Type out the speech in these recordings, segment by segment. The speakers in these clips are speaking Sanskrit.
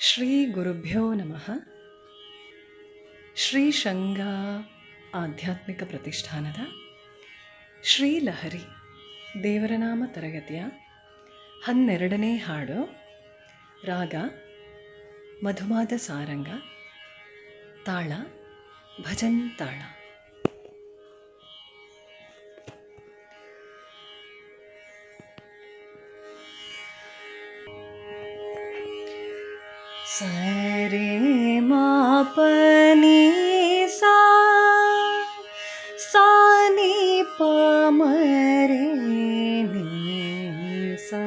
ಶ್ರೀಗುರುಭ್ಯೋ ನಮಃ. ಶ್ರೀ ಶಂಗ ಆಧ್ಯಾತ್ಮಿಕ ಪ್ರತಿಷ್ಠಾನದ ಶ್ರೀಲಹರಿ ದೇವರನಾಮ ತರಗತಿಯ ಹನ್ನೆರಡನೇ ಹಾಡು. ರಾಗ, ಮಧುಮಾದ ಸಾರಂಗ, ತಾಳ, ಭಜನ್ ತಾಳ. सरे मापनी सा सानी पमरे सा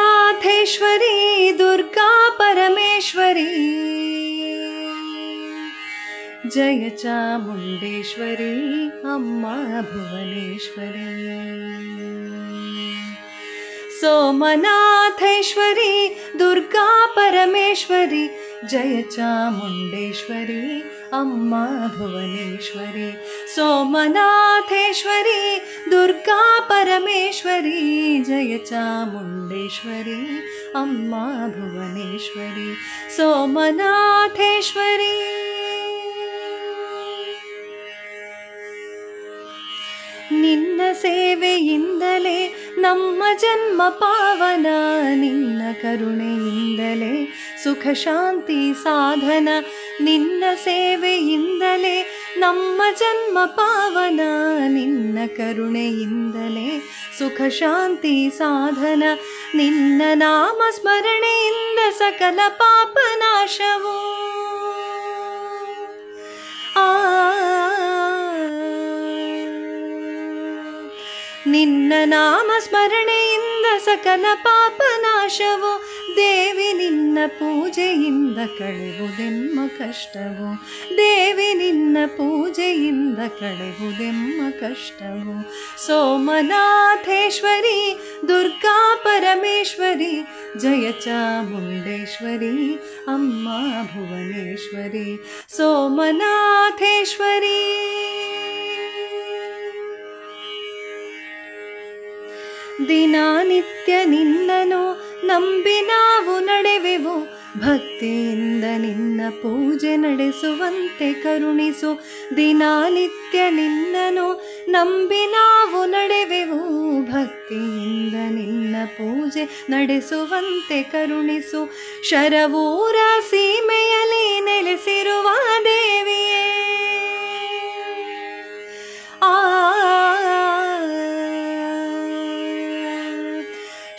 सोमनाथेश्वरी दुर्गा परमेश्वरी जय चामुण्डेश्वरी अम्मा भुवनेश्वरी। सोमनाथेश्वरी दुर्गा परमेश्वरी जय चामुण्डेश्वरी अम्मा भुवनेश्वरी। सोमनाथेश्वरी दुर्गा परमेश्वरी जय चामुण्डेश्वरी अम्मा भुवनेश्वरी। सोमनाथेश्वरी ನಿನ್ನ ಸೇವೆಯಿಂದಲೇ, ನಮ್ಮ ಜನ್ಮ ಪಾವನ, ನಿನ್ನ ಕರುಣೆಯಿಂದಲೇ, ಸುಖ ಶಾಂತಿ ಸಾಧನ, ನಿನ್ನ ಸೇವೆಯಿಂದಲೇ, ನಮ್ಮ ಜನ್ಮ ಪಾವನ, ನಿನ್ನ ಕರುಣೆಯಿಂದಲೇ, ಸುಖ ಶಾಂತಿ ಸಾಧನ, ನಿನ್ನ ನಾಮ ಸ್ಮರಣೆಯಿಂದ ಸಕಲ ಪಾಪ ನಾಶವು. ಆ ನಿನ್ನ ನಾಮ ಸ್ಮರಣೆಯಿಂದ ಸಕಲ ಪಾಪ ನಾಶವು ದೇವಿ ನಿನ್ನ ಪೂಜೆಯಿಂದ ಕಳೆವುದೆಮ್ಮ ಕಷ್ಟವು ದೇವಿ ನಿನ್ನ ಪೂಜೆಯಿಂದ ಕಳೆವುದೆಮ್ಮ ಕಷ್ಟವು ಸೋಮನಾಥೇಶ್ವರಿ ದುರ್ಗಾ ಪರಮೇಶ್ವರಿ ಜಯ ಚಾಮುಂಡೇಶ್ವರಿ ಅಮ್ಮ ಭುವನೇಶ್ವರಿ ಸೋಮನಾಥೇಶ್ವರಿ ದಿನನಿತ್ಯ ನಿನ್ನನು ನಂಬಿ ನಾವು ನಡೆವೆವು. ಭಕ್ತಿಯಿಂದ ನಿನ್ನ ಪೂಜೆ ನಡೆಸುವಂತೆ ಕರುಣಿಸು. ದಿನಾನಿತ್ಯ ನಿನ್ನನು ನಂಬಿ ನಾವು ನಡೆವೆವು. ಭಕ್ತಿಯಿಂದ ನಿನ್ನ ಪೂಜೆ ನಡೆಸುವಂತೆ ಕರುಣಿಸು. ಶರವೂರ ಸೀಮೆಯಲ್ಲಿ ನೆಲೆಸಿರುವ ದೇವಿಯೇ.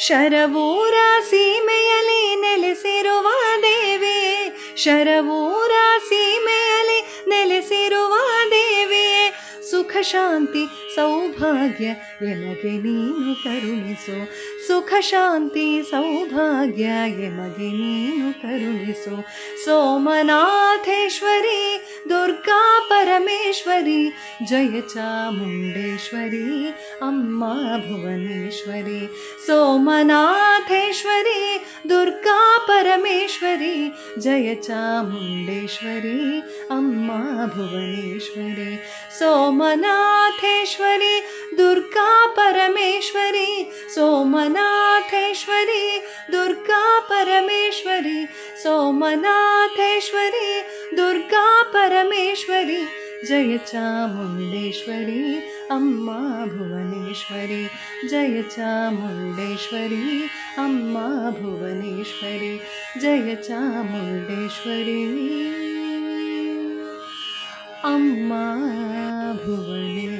ಶರವೂರ ಸೀಮೆಯಲ್ಲಿ ನೆಲೆಸಿರುವ ದೇವಿ ಶರವೂರ ಸೀಮೆಯಲ್ಲಿ ನೆಲೆಸಿರುವ ದೇವಿಯೇ ಸುಖ ಶಾಂತಿ ಸೌಭಾಗ್ಯ ಎಮಗೆ ನೀನು ಕರುಣಿಸು ಸುಖ ಶಾಂತಿ ಸೌಭಾಗ್ಯ ಎಮಗೆ ನೀನು ಕರುಣಿಸು ಸೋಮನಾಥೇಶ್ವರಿ दुर्गा परमेश्वरी जय चामुण्डेश्वरी अम्मा भुवनेश्वरी सोमनाथेश्वरी दुर्गा परमेश्वरी जय चामुण्डेश्वरी अम्मा भुवनेश्वरी सोमनाथेश्वरी दुर्गा परमेश्वरी सोमनाथेश्वरी दुर्गा परमेश्वरी सोमनाथेश्वरी दुर्गा परमेश्वरी जय चामुण्डेश्वरी अम्मा भुवनेश्वरी जय चामुण्डेश्वरी अम्मा भुवनेश्वरी जय चामुण्डेश्वरी। अम्मा भुवनेश्व